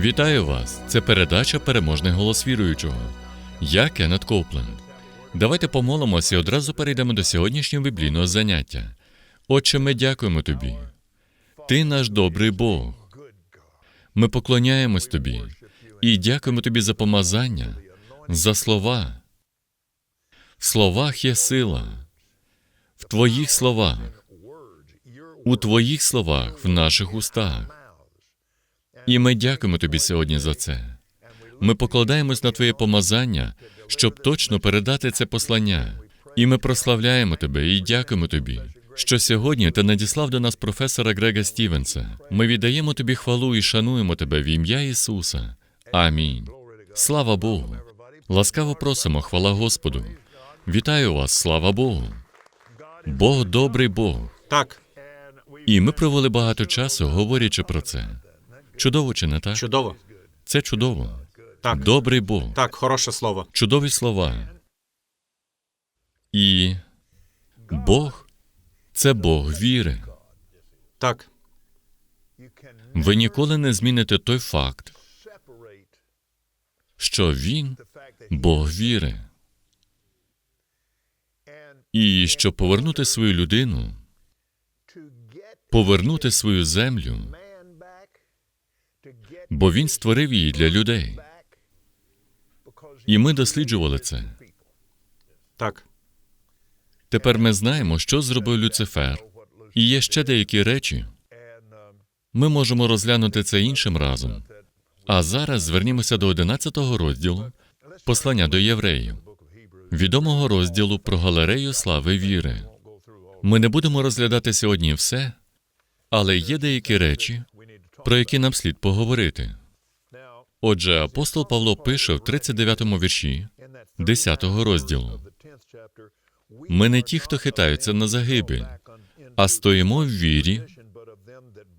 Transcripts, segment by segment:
Вітаю вас! Це передача Переможний голос віруючого. Я Кеннет Коупленд. Давайте помолимося і одразу перейдемо до сьогоднішнього біблійного заняття. Отче, ми дякуємо тобі. Ти наш добрий Бог. Ми поклоняємось тобі і дякуємо тобі за помазання, за слова. В словах є сила, в твоїх словах, у твоїх словах, в наших устах. І ми дякуємо тобі сьогодні за це. Ми покладаємось на твоє помазання, щоб точно передати це послання. І ми прославляємо тебе і дякуємо тобі, що сьогодні ти надіслав до нас професора Грега Стівенса. Ми віддаємо тобі хвалу і шануємо тебе в ім'я Ісуса. Амінь. Слава Богу. Ласкаво просимо, хвала Господу. Вітаю вас, слава Богу. Бог добрий Бог. Так, І ми провели багато часу, говорячи про це. Чудово чи не так? чудово. Це чудово. Так, Добрий Бог. так, хороше слово. Чудові слова. І Бог це Бог віри. Так, Ви ніколи не зміните той факт, що Він Бог віри. І щоб повернути свою людину, повернути свою землю, бо Він створив її для людей. І ми досліджували це. так, Тепер ми знаємо, що зробив Люцифер, і є ще деякі речі. Ми можемо розглянути це іншим разом. А зараз звернімося до 11-го розділу послання до євреїв, відомого розділу про галерею слави віри. Ми не будемо розглядати сьогодні все, але є деякі речі, про які нам слід поговорити. Отже, апостол Павло пише в 39-му вірші 10-го розділу. Ми не ті, хто хитаються на загибель, а стоїмо в вірі.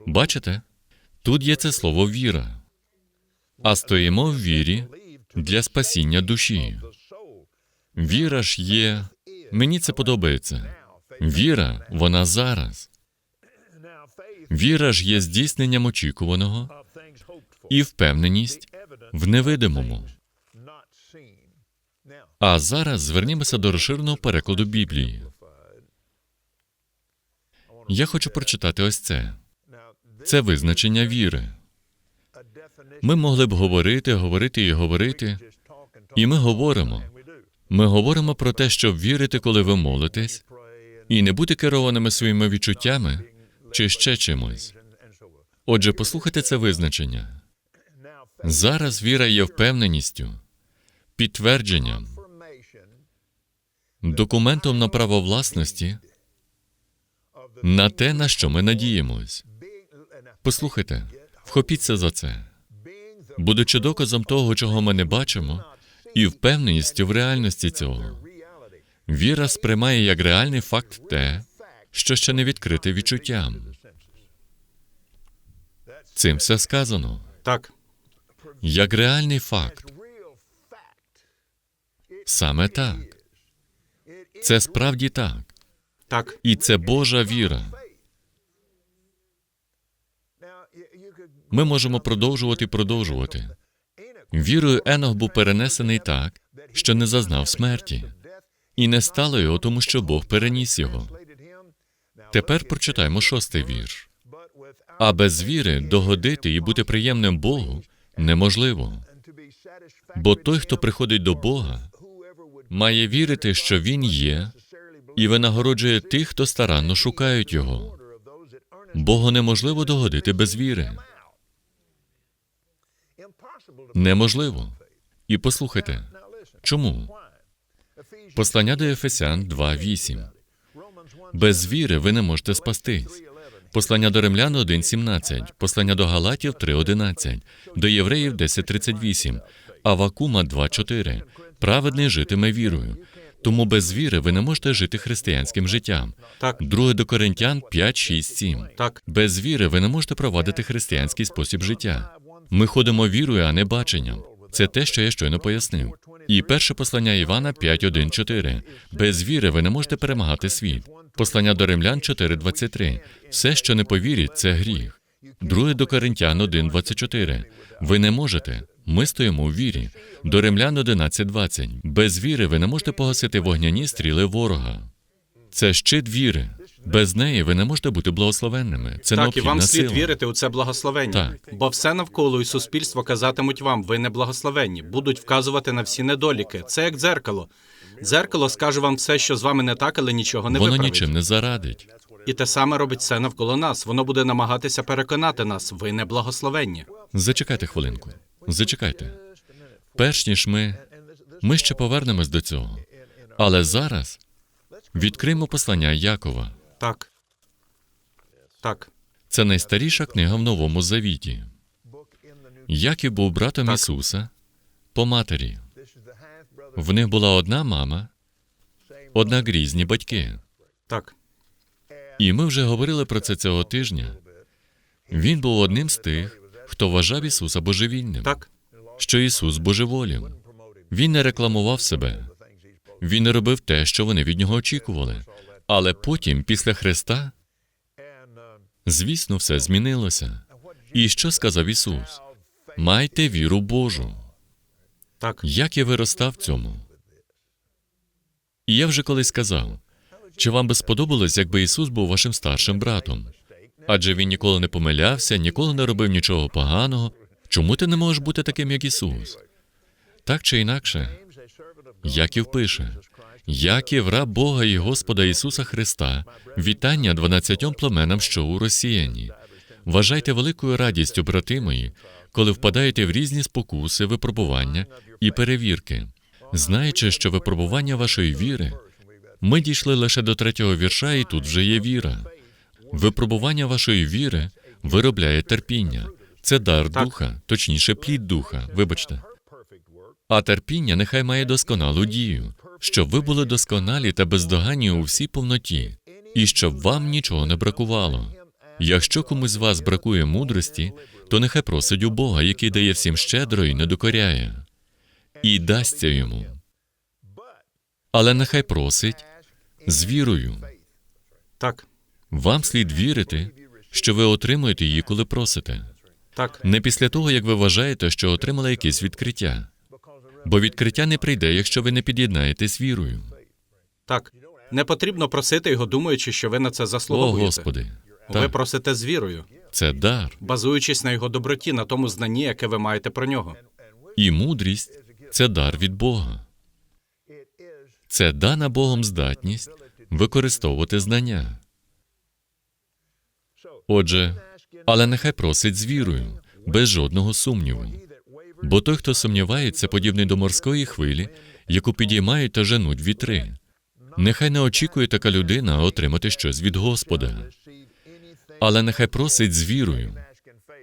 Бачите? Тут є це слово віра. А стоїмо в вірі для спасіння душі. Віра ж є. Мені це подобається. Віра, вона зараз. Віра ж є здійсненням очікуваного і впевненість в невидимому. А зараз звернімося до розширеного перекладу Біблії. Я хочу прочитати ось це. Це визначення віри. Ми могли б говорити, говорити і говорити, і ми говоримо. Ми говоримо про те, щоб вірити, коли ви молитесь, і не бути керованими своїми відчуттями чи ще чимось. Отже, послухайте це визначення. Зараз віра є впевненістю, підтвердженням, документом на право власності на те, на що ми надіємось. Послухайте, вхопіться за це, будучи доказом того, чого ми не бачимо, і впевненістю в реальності цього. Віра сприймає як реальний факт те, що ще не відкрите відчуттям. Цим все сказано. так, Як реальний факт. Саме так. Це справді так. Так. І це Божа віра. Ми можемо продовжувати продовжувати. Вірою Енох був перенесений так, що не зазнав смерті, і не стало його, тому що Бог переніс його. Тепер прочитаємо шостий вірш. А без віри догодити і бути приємним Богу неможливо. Бо той, хто приходить до Бога, має вірити, що Він є, і винагороджує тих, хто старанно шукають Його. Богу неможливо догодити без віри. Неможливо. І послухайте, чому? Послання до Ефесян 2.8. Без віри ви не можете спастись. Послання до Римлян 1.17, послання до Галатів 3.11, до Євреїв 10.38, Авакума 2.4. Праведний житиме вірою. Тому без віри ви не можете жити християнським життям. Так. Друге до Коринтян 5, 6, 7. Так. Без віри ви не можете провадити християнський спосіб життя. Ми ходимо вірою, а не баченням. Це те, що я щойно пояснив. І перше послання Івана 5, 1, 4. Без віри ви не можете перемагати світ. Послання до Римлян 4, 23. Все, що не повірить, це гріх. Друге до Коринтян 1, 24. Ви не можете. Ми стоїмо у вірі. До Римлян 11, 20. Без віри ви не можете погасити вогняні стріли ворога. Це щит віри. Без неї ви не можете бути благословенними. Це Так, і вам слід сила. вірити у це благословення. Так. Бо все навколо і суспільство казатимуть вам, ви не благословенні, будуть вказувати на всі недоліки. Це як дзеркало. Дзеркало скаже вам все, що з вами не так, але нічого не Воно виправить. нічим не зарадить. І те саме робить все навколо нас. Воно буде намагатися переконати нас, ви не благословенні. Зачекайте хвилинку. Зачекайте. Перш ніж ми. Ми ще повернемось до цього. Але зараз відкриємо послання Якова. Так. Так. Це найстаріша книга в Новому Завіті. Яків був братом Так. Ісуса по матері. В них була одна мама, однак різні батьки. Так. І ми вже говорили про це цього тижня. Він був одним з тих, хто вважав Ісуса божевільним, Так. що Ісус божеволів. Він не рекламував себе. Він не робив те, що вони від нього очікували. Але потім, після Христа, звісно, все змінилося. І що сказав Ісус? Майте віру Божу. Так. Як я виростав в цьому? І я вже колись сказав, чи вам би сподобалось, якби Ісус був вашим старшим братом? Адже він ніколи не помилявся, ніколи не робив нічого поганого. Чому ти не можеш бути таким, як Ісус? Так чи інакше, Яків пише: Яків, раб Бога і Господа Ісуса Христа, вітання дванадцятьом племенам, що у розсіяні. Вважайте великою радістю, брати мої, коли впадаєте в різні спокуси, випробування і перевірки, знаючи, що випробування вашої віри, ми дійшли лише до третього вірша, і тут вже є віра. Випробування вашої віри виробляє терпіння. Це дар духа, точніше, плід духа. Вибачте. А терпіння нехай має досконалу дію, щоб ви були досконалі та бездоганні у всій повноті, і щоб вам нічого не бракувало. Якщо комусь з вас бракує мудрості, то нехай просить у Бога, який дає всім щедро і не докоряє, і дасться йому. Але нехай просить з вірою. Так. Вам слід вірити, що ви отримуєте її, коли просите. Так. Не після того, як ви вважаєте, що отримали якесь відкриття. Бо відкриття не прийде, якщо ви не під'єднаєтесь вірою. Так. Не потрібно просити його, думаючи, що ви на це О. Господи, Ви так, просите з вірою, це дар. базуючись на його доброті, на тому знанні, яке ви маєте про нього. І мудрість це дар від Бога. Це дана Богом здатність використовувати знання. Отже, але нехай просить з вірою, без жодного сумніву. Бо той, хто сумнівається, подібний до морської хвилі, яку підіймають та женуть вітри. Нехай не очікує така людина отримати щось від Господа, але нехай просить з вірою.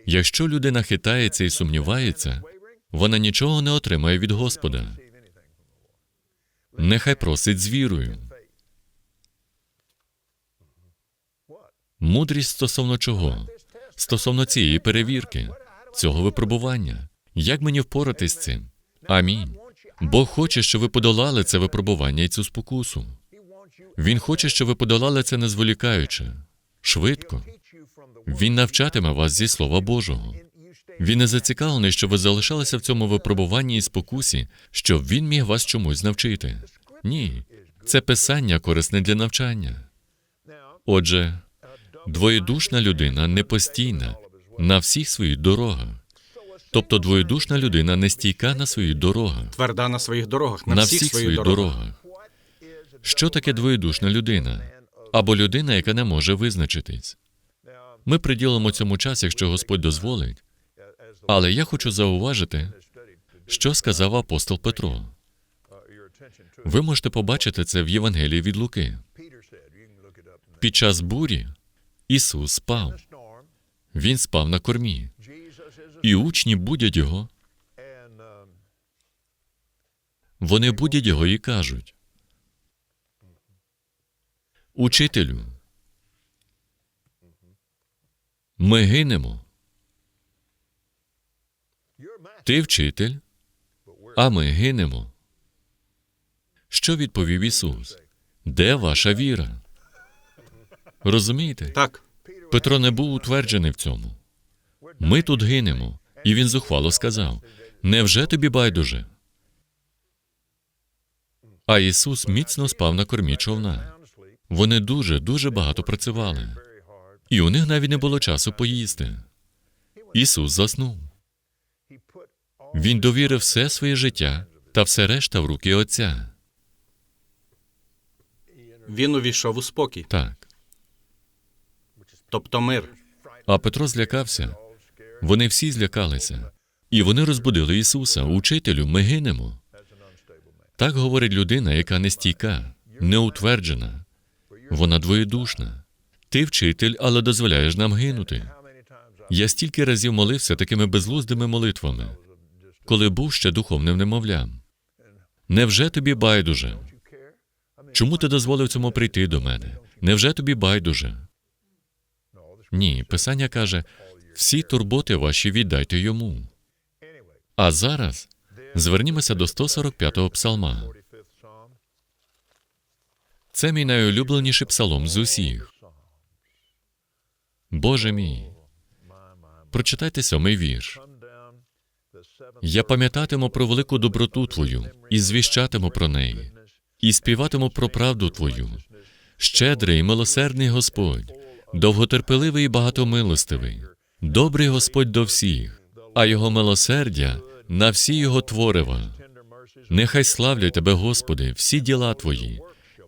Якщо людина хитається і сумнівається, вона нічого не отримає від Господа. Нехай просить з вірою. Мудрість стосовно чого? Стосовно цієї перевірки, цього випробування. Як мені впоратись з цим? Амінь. Бог хоче, щоб ви подолали це випробування і цю спокусу. Він хоче, щоб ви подолали це не зволікаючи, швидко. Він навчатиме вас зі Слова Божого. Він не зацікавлений, щоб ви залишалися в цьому випробуванні і спокусі, щоб він міг вас чомусь навчити. Ні, це писання корисне для навчання. Отже, двоєдушна людина непостійна на всіх своїх дорогах. Тобто двоєдушна людина не стійка на своїх дорогах, Тверда на своїх дорогах, на, на всіх, всіх своїх дорогах. дорогах. Що таке двоєдушна людина? Або людина, яка не може визначитись. Ми приділимо цьому час, якщо Господь дозволить. Але я хочу зауважити, що сказав апостол Петро. Ви можете побачити це в Євангелії від Луки. Під час бурі Ісус спав. Він спав на кормі. І учні будять його. Вони будять його і кажуть. Учителю. Ми гинемо. Ти вчитель, а ми гинемо. Що відповів Ісус? Де ваша віра? Розумієте? Так, Петро не був утверджений в цьому. Ми тут гинемо. І він зухвало сказав: Невже тобі байдуже? А Ісус міцно спав на кормі човна. Вони дуже, дуже багато працювали. І у них навіть не було часу поїсти. Ісус заснув. Він довірив все своє життя та все решта в руки Отця. він увійшов у спокій, Так. тобто мир. А Петро злякався. Вони всі злякалися. І вони розбудили Ісуса. Учителю, ми гинемо. Так говорить людина, яка не стійка, неутверджена. Вона двоєдушна. Ти вчитель, але дозволяєш нам гинути. Я стільки разів молився такими безглуздими молитвами, коли був ще духовним немовлям. Невже тобі байдуже? Чому ти дозволив цьому прийти до мене? Невже тобі байдуже? Ні, Писання каже: всі турботи ваші віддайте йому. А зараз звернімося до 145-го псалма. Це мій найулюбленіший псалом з усіх. Боже мій. Прочитайте сьомий вірш. Я пам'ятатиму про велику доброту Твою і звіщатиму про неї, і співатиму про правду Твою. Щедрий і милосердний Господь, довготерпеливий і багатомилостивий, добрий Господь до всіх, а Його милосердя на всі Його творива. Нехай славлять Тебе, Господи, всі діла Твої,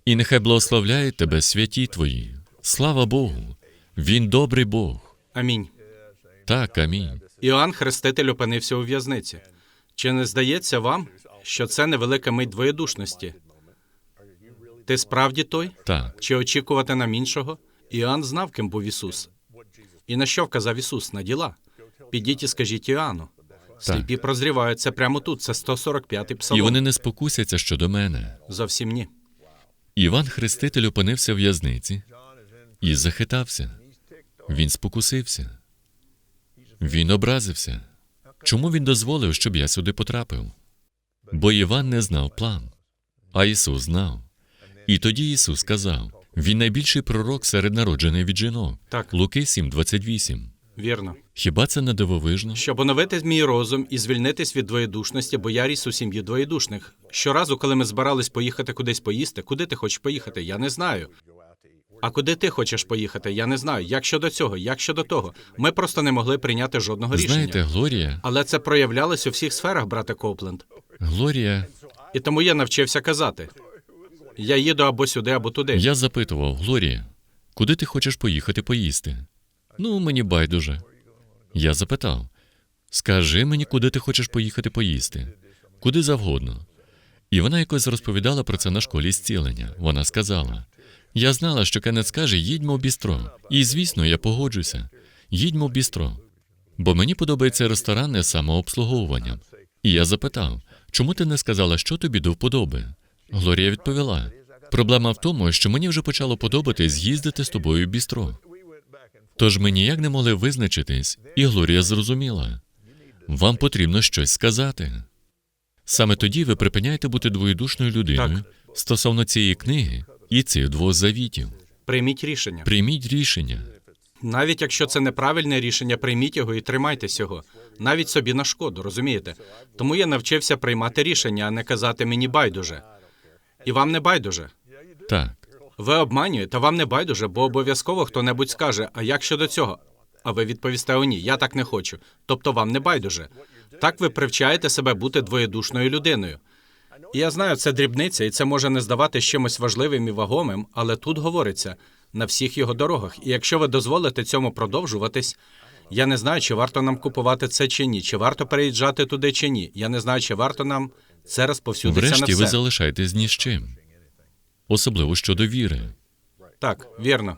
і нехай благословляють Тебе святі Твої. Слава Богу! Він добрий Бог. Амінь. Так, амінь. Іоанн Хреститель опинився у в'язниці. Чи не здається вам, що це невелика мить двоєдушності? Ти справді той? Так. Чи очікувати нам іншого? Іоанн знав, ким був Ісус. І на що вказав Ісус? На діла. Підіть і скажіть Іоанну. Сліпі прозрівають це прямо тут. Це 145-й І вони не спокусяться щодо мене. Зовсім ні. Іван Хреститель опинився в в'язниці і захитався. Він спокусився. Він образився. Чому він дозволив, щоб я сюди потрапив? Бо Іван не знав план, а Ісус знав. І тоді Ісус сказав: Він найбільший пророк серед народжених від жінок. Так. Луки 7:28. Вірно. Хіба це не дивовижно? Щоб оновити мій розум і звільнитись від двоєдушності, бо я ріс у сім'ї двоєдушних. Щоразу, коли ми збирались поїхати кудись поїсти, куди ти хочеш поїхати, я не знаю. А куди ти хочеш поїхати, я не знаю. Як щодо цього, як щодо того. Ми просто не могли прийняти жодного рішення. Знаєте, Глорія, Але це проявлялось у всіх сферах, брате Копленд. Глорія, І тому я навчився казати: я їду або сюди, або туди. я запитував, Глорія, куди ти хочеш поїхати поїсти? Ну, мені байдуже. Я запитав: скажи мені, куди ти хочеш поїхати поїсти? Куди завгодно. І вона якось розповідала про це на школі зцілення. Вона сказала: Я знала, що Кеннет скаже, їдьмо в бістро. І, звісно, я погоджуся. Їдьмо в бістро. Бо мені подобається ресторанне самообслуговування. І я запитав, чому ти не сказала, що тобі до вподоби? Глорія відповіла: проблема в тому, що мені вже почало подобатись їздити з тобою в бістро. Тож ми ніяк не могли визначитись, і Глорія зрозуміла. Вам потрібно щось сказати. Саме тоді ви припиняєте бути двоєдушною людиною стосовно цієї книги і цих двох завітів. Прийміть рішення. Прийміть рішення. Навіть якщо це неправильне рішення, прийміть його і тримайтесь його. Навіть собі на шкоду, розумієте? Тому я навчився приймати рішення, а не казати мені байдуже. І вам не байдуже. Так. Ви обманюєте, вам не байдуже, бо обов'язково хто-небудь скаже, а як щодо цього? А ви відповісте о ні, я так не хочу. Тобто вам не байдуже. Так ви привчаєте себе бути двоєдушною людиною. І я знаю, це дрібниця, і це може не здавати чимось важливим і вагомим, але тут говориться на всіх його дорогах. І якщо ви дозволите цьому продовжуватись, я не знаю, чи варто нам купувати це чи ні, чи варто переїжджати туди чи ні. Я не знаю, чи варто нам це розповсюдитися Врешті на ви все. залишаєтесь ні з чим. Особливо щодо віри. Так, вірно.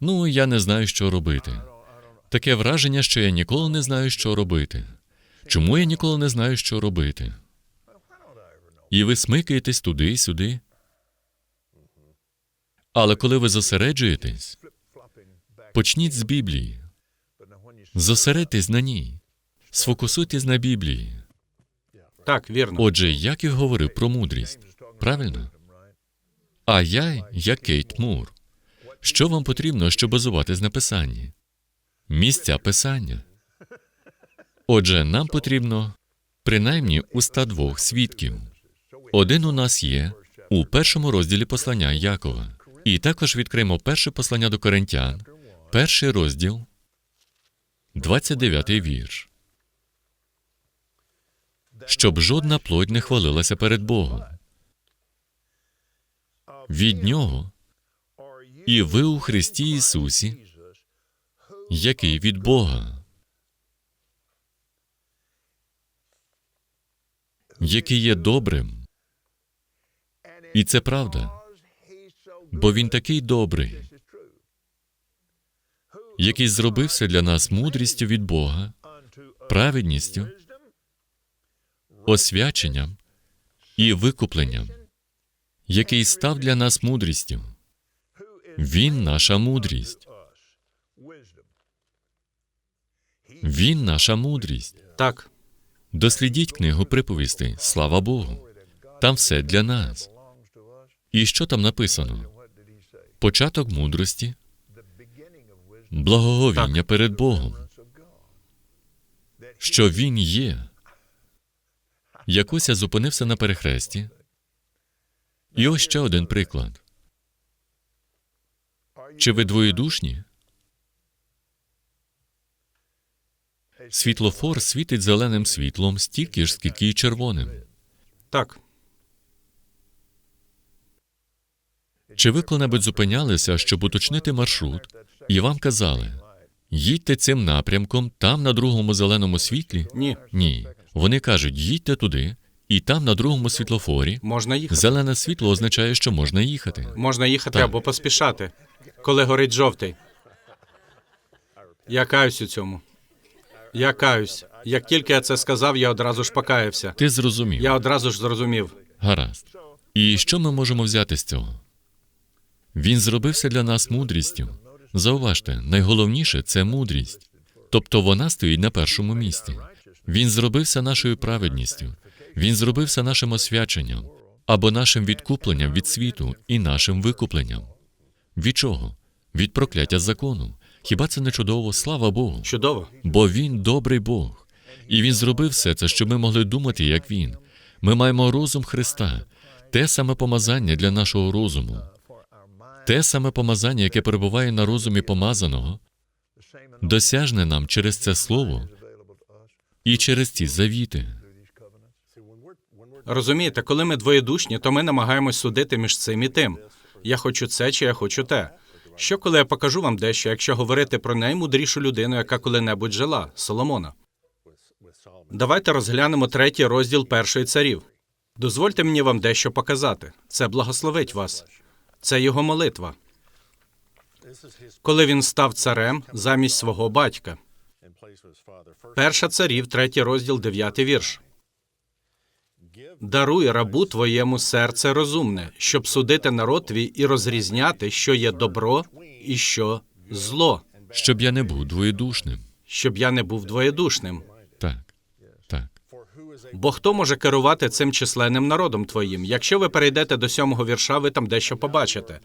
Ну, я не знаю, що робити. Таке враження, що я ніколи не знаю, що робити. Чому я ніколи не знаю, що робити? І ви смикаєтесь туди і сюди. Але коли ви зосереджуєтесь, почніть з Біблії. Зосередьтесь на ній. Сфокусуйтесь на Біблії. Так, вірно. Отже, як і говорив про мудрість. Правильно? А я, як Кейт Мур. Що вам потрібно, щоб базуватись на писанні? Місця писання. Отже, нам потрібно принаймні у 102 свідків. Один у нас є у першому розділі послання Якова. І також відкриємо перше послання до Коринтян, перший розділ, 29 вірш. Щоб жодна плоть не хвалилася перед Богом. Від нього і ви у Христі Ісусі, який від Бога, який є добрим. І це правда, бо Він такий добрий, який зробився для нас мудрістю від Бога, праведністю, освяченням і викупленням, який став для нас мудрістю. Він наша мудрість. Він наша мудрість. Так, Дослідіть книгу приповістей, слава Богу. Там все для нас. І що там написано? Початок мудрості, благоговіння перед Богом, що Він є. Якось я зупинився на перехресті. І ось ще один приклад. Чи ви двоєдушні? Світлофор світить зеленим світлом стільки ж, скільки й червоним. так. Чи ви коли-небудь зупинялися, щоб уточнити маршрут, і вам казали: їдьте цим напрямком, там на другому зеленому світлі? Ні, Ні. Вони кажуть, їдьте туди, і там на другому світлофорі можна їхати. зелене світло означає, що можна їхати. Можна їхати Так. або поспішати, коли горить жовтий. Я каюсь у цьому. Я каюсь. Як тільки я це сказав, я одразу ж покаявся. Ти зрозумів. Я одразу ж зрозумів. Гаразд. І що ми можемо взяти з цього? Він зробився для нас мудрістю. Зауважте, найголовніше це мудрість. Тобто вона стоїть на першому місці. Він зробився нашою праведністю. Він зробився нашим освяченням або нашим відкупленням від світу і нашим викупленням. Від чого? Від прокляття закону. Хіба це не чудово? Слава Богу. Чудово. Бо він добрий Бог. І він зробив все це, щоб ми могли думати, як він. Ми маємо розум Христа, те саме помазання для нашого розуму, те саме помазання, яке перебуває на розумі помазаного, досяжне нам через це слово і через ці завіти. Розумієте, коли ми двоєдушні, то ми намагаємось судити між цим і тим. Я хочу це чи я хочу те. Що коли я покажу вам дещо, якщо говорити про наймудрішу людину, яка коли-небудь жила Соломона? Давайте розглянемо третій розділ першої царів. Дозвольте мені вам дещо показати. Це благословить вас. Це його молитва. Коли він став царем замість свого батька. Перша царів, третій розділ, дев'ятий вірш. Даруй рабу твоєму серце розумне, щоб судити народ твій і розрізняти, що є добро і що зло, Щоб я не був двоєдушним. щоб я не був двоєдушним. Бо хто може керувати цим численним народом твоїм? Якщо ви перейдете до сьомого вірша, ви там дещо побачите.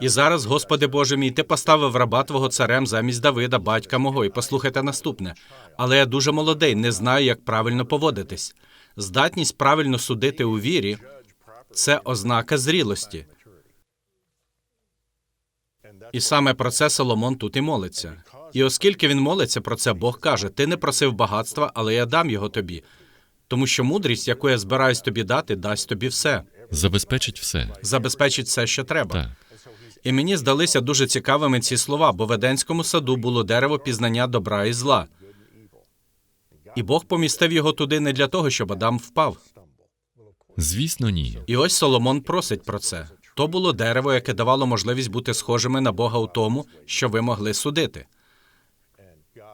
І зараз, Господи Боже мій, ти поставив раба твого царем замість Давида, батька мого, і послухайте наступне. Але я дуже молодий, не знаю, як правильно поводитись. Здатність правильно судити у вірі це ознака зрілості. І саме про це Соломон тут і молиться. І оскільки він молиться про це, Бог каже: Ти не просив багатства, але я дам його тобі. Тому що мудрість, яку я збираюсь тобі дати, дасть тобі все, Забезпечить все. забезпечить все, що треба. Так. І мені здалися дуже цікавими ці слова, бо в Еденському саду було дерево пізнання добра і зла. І Бог помістив його туди не для того, щоб Адам впав. Звісно, ні. І ось Соломон просить про це. То було дерево, яке давало можливість бути схожими на Бога у тому, що ви могли судити.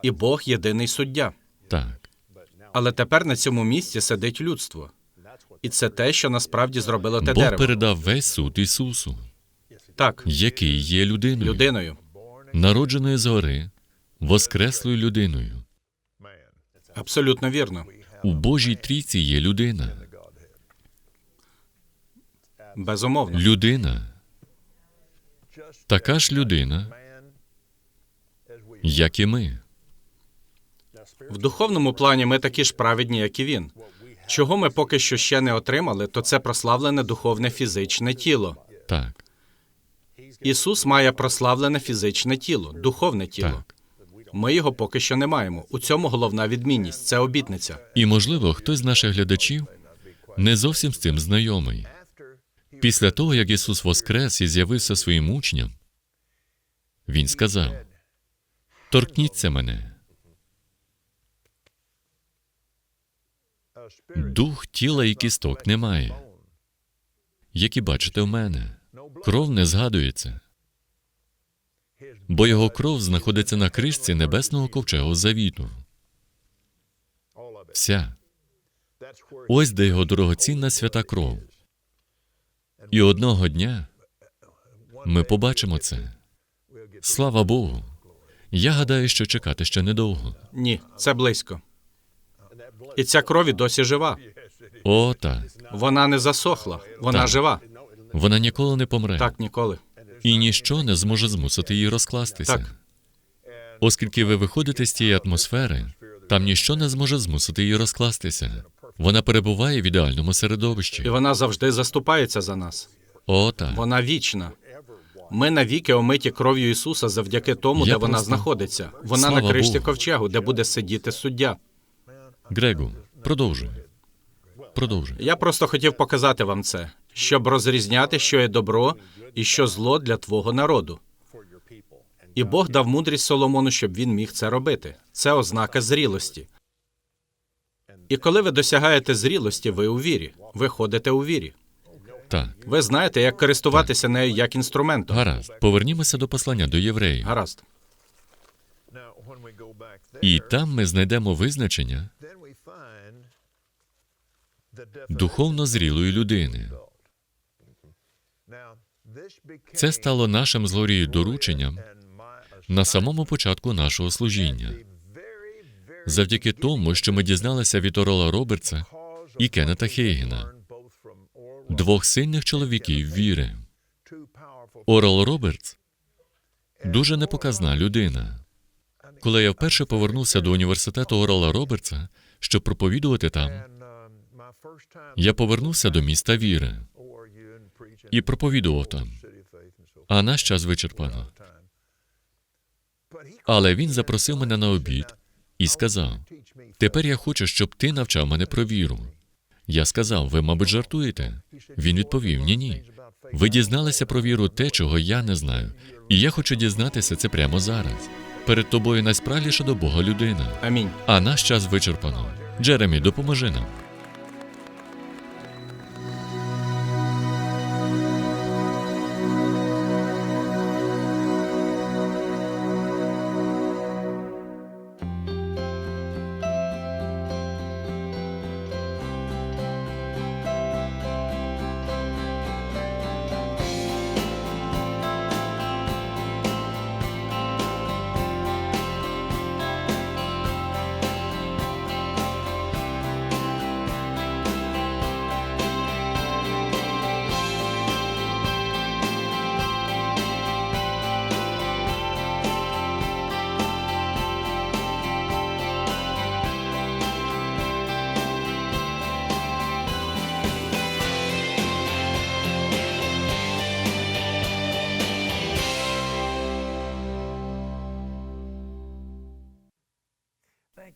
І Бог єдиний суддя. Так. Але тепер на цьому місці сидить людство. І це те, що насправді зробило те Бог дерево. передав весь суд Ісусу, Так, який є людиною, людиною. народженою згори, воскреслою людиною. Абсолютно вірно. У Божій трійці є людина. Безумовно. Людина. Така ж людина, як і ми. В духовному плані ми такі ж праведні, як і він. Чого ми поки що ще не отримали, то це прославлене духовне фізичне тіло. Так, Ісус має прославлене фізичне тіло, духовне тіло. так. Ми його поки що не маємо. У цьому головна відмінність це обітниця. І, можливо, хтось з наших глядачів не зовсім з цим знайомий. Після того, як Ісус воскрес і з'явився своїм учням, Він сказав: Торкніться мене. Дух тіла і кісток немає, які бачите в мене. Кров не згадується, бо його кров знаходиться на кришці небесного ковчегу завіту. Вся. Ось де його дорогоцінна свята кров. І одного дня ми побачимо це. Слава Богу. Я гадаю, що чекати ще недовго. Ні, це близько. І ця кров і досі жива. О, так. Вона не засохла, вона Так. жива. Вона ніколи не помре, Так ніколи. і ніщо не зможе змусити її розкластися. Так. Оскільки ви виходите з тієї атмосфери, там ніщо не зможе змусити її розкластися. Вона перебуває в ідеальному І середовищі. вона завжди заступається за нас. О, так. Вона вічна. Ми навіки омиті кров'ю Ісуса завдяки тому, Я де вона просто- знаходиться. Вона Слава на кришті Богу. ковчегу, де буде сидіти суддя. Грегу, продовжуй. Продовжуй. Я просто хотів показати вам це, щоб розрізняти, що є добро і що зло для твого народу. І Бог дав мудрість Соломону, щоб він міг це робити. Це ознака зрілості. І коли ви досягаєте зрілості, ви у вірі. Ви ходите у вірі. Так. Ви знаєте, як користуватися нею як інструментом. Гаразд. Повернімося до послання до євреїв. Гаразд. І там ми знайдемо визначення духовно зрілої людини. Це стало нашим з Глорією дорученням на самому початку нашого служіння. Завдяки тому, що ми дізналися від Орола Робертса і Кеннета Хейгена, двох сильних чоловіків віри. Орел Робертс дуже непоказна людина. Коли я вперше повернувся до університету Орела Робертса, щоб проповідувати там, я повернувся до міста віри і проповідував там. А наш час вичерпано. Але він запросив мене на обід і сказав: Тепер я хочу, щоб ти навчав мене про віру. Я сказав, ви, мабуть, жартуєте. Він відповів: Ні, ні. Ви дізналися про віру те, чого я не знаю. І я хочу дізнатися це прямо зараз. Перед тобою найсправліша до Бога людина. Амінь. А наш час вичерпано. Джеремі, допоможи нам.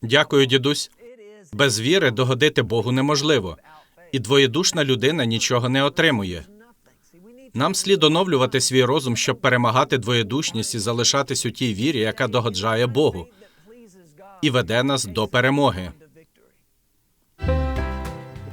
Дякую, дідусь. Без віри догодити Богу неможливо, і двоєдушна людина нічого не отримує. Нам слід оновлювати свій розум, щоб перемагати двоєдушність і залишатись у тій вірі, яка догоджає Богу, і веде нас до перемоги.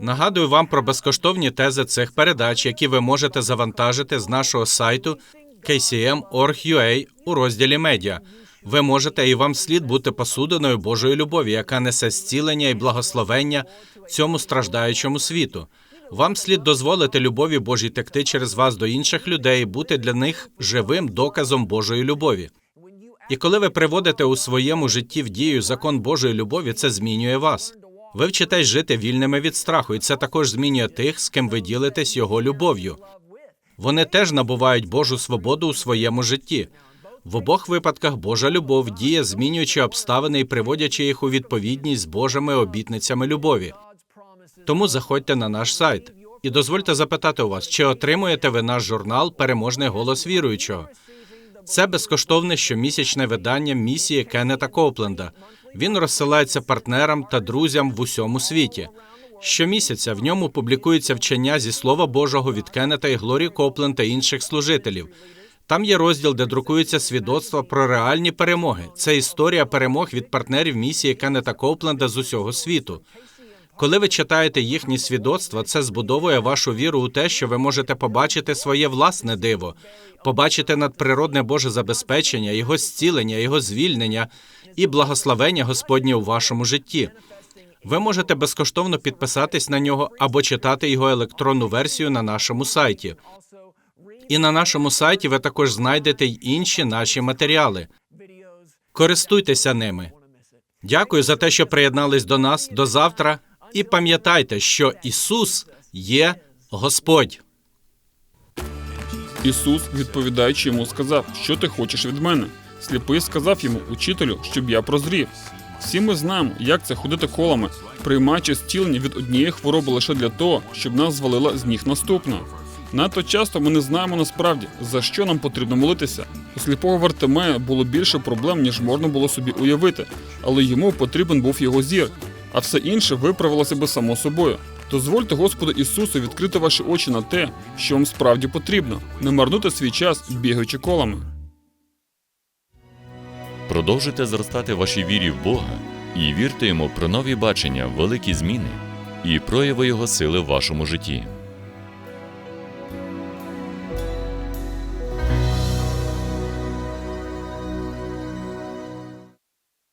Нагадую вам про безкоштовні тези цих передач, які ви можете завантажити з нашого сайту kcm.org.ua у розділі Медіа. Ви можете і вам слід бути посудиною Божої любові, яка несе зцілення і благословення цьому страждаючому світу. Вам слід дозволити любові Божій текти через вас до інших людей, і бути для них живим доказом Божої любові. І коли ви приводите у своєму житті в дію закон Божої любові, це змінює вас. Ви вчитесь жити вільними від страху, і це також змінює тих, з ким ви ділитесь його любов'ю. Вони теж набувають Божу свободу у своєму житті. В обох випадках Божа любов діє, змінюючи обставини і приводячи їх у відповідність з Божими обітницями любові. Тому заходьте на наш сайт і дозвольте запитати у вас, чи отримуєте ви наш журнал Переможний голос віруючого. Це безкоштовне щомісячне видання місії Кеннета Копленда. Він розсилається партнерам та друзям в усьому світі. Щомісяця в ньому публікуються вчення зі Слова Божого від Кеннета і Глорії Коплен та інших служителів. Там є розділ, де друкуються свідоцтва про реальні перемоги. Це історія перемог від партнерів місії Кеннета Копленда з усього світу. Коли ви читаєте їхні свідоцтва, це збудовує вашу віру у те, що ви можете побачити своє власне диво, побачити надприродне Боже забезпечення, його зцілення, його звільнення і благословення Господнє у вашому житті. Ви можете безкоштовно підписатись на нього або читати його електронну версію на нашому сайті. І на нашому сайті ви також знайдете й інші наші матеріали. Користуйтеся ними. Дякую за те, що приєднались до нас. До завтра. І пам'ятайте, що Ісус є Господь. Ісус, відповідаючи йому, сказав, що ти хочеш від мене. Сліпий сказав йому, учителю, щоб я прозрів. Всі ми знаємо, як це ходити колами, приймаючи зцілення від однієї хвороби лише для того, щоб нас звалила з ніг наступна. Надто часто ми не знаємо насправді, за що нам потрібно молитися. У сліпого Вартимея було більше проблем, ніж можна було собі уявити, але йому потрібен був його зір, а все інше виправилося би само собою. Дозвольте Господу Ісусу відкрити ваші очі на те, що вам справді потрібно, не марнути свій час, бігаючи колами. Продовжуйте зростати вашій вірі в Бога і вірте йому про нові бачення, великі зміни і прояви Його сили в вашому житті.